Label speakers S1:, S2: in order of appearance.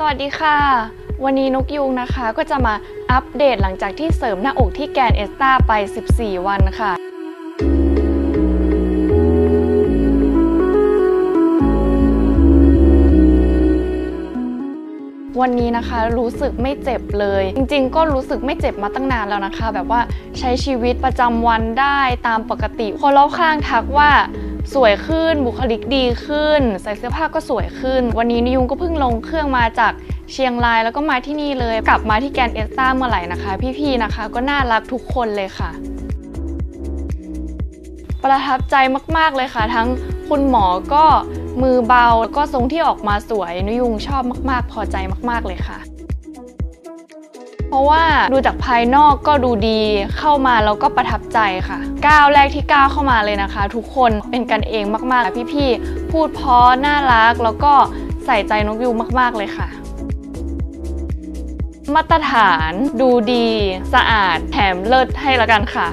S1: สวัสดีค่ะ วันนี้นกยูงนะคะก็จะมาอัปเดตหลังจากที่เสริมหน้าอกที่แกนเอสตาไป 14 วันค่ะ วันนี้นะคะรู้สึกไม่เจ็บเลย จริงๆ ก็รู้สึกไม่เจ็บมาตั้งนานแล้วนะคะ แบบว่าใช้ชีวิตประจำวันได้ตามปกติ คนรอบข้างทักว่า สวยขึ้นบุคลิกดีขึ้น ใส่เสื้อผ้าก็สวยขึ้น วันนี้นิยุงก็เพิ่งลงเครื่องมาจากเชียงรายแล้วก็มาที่นี่เลย กลับมาที่แกรนด์เอสตาเมื่อไหร่นะคะ พี่ๆนะคะ ก็น่ารักทุกคนเลยค่ะ ประทับใจมากๆเลยค่ะ ทั้งคุณหมอก็มือเบาแล้วก็ทรงที่ออกมาสวยนุยุงชอบมากๆ พอใจมาก ๆเลยค่ะ เพราะว่าดูจากภายนอกก็ดูดีเข้ามาแล้วก็ประทับใจค่ะก้าวแรกที่ก้าวเข้ามาเลยนะคะ ทุกคนเป็นกันเองมากๆพี่ๆพูดเพราะน่ารัก แล้วก็ใส่ใจนกยูงมากๆเลยค่ะมาตรฐานดูดี สะอาดแถมเลิศให้ละกันค่ะ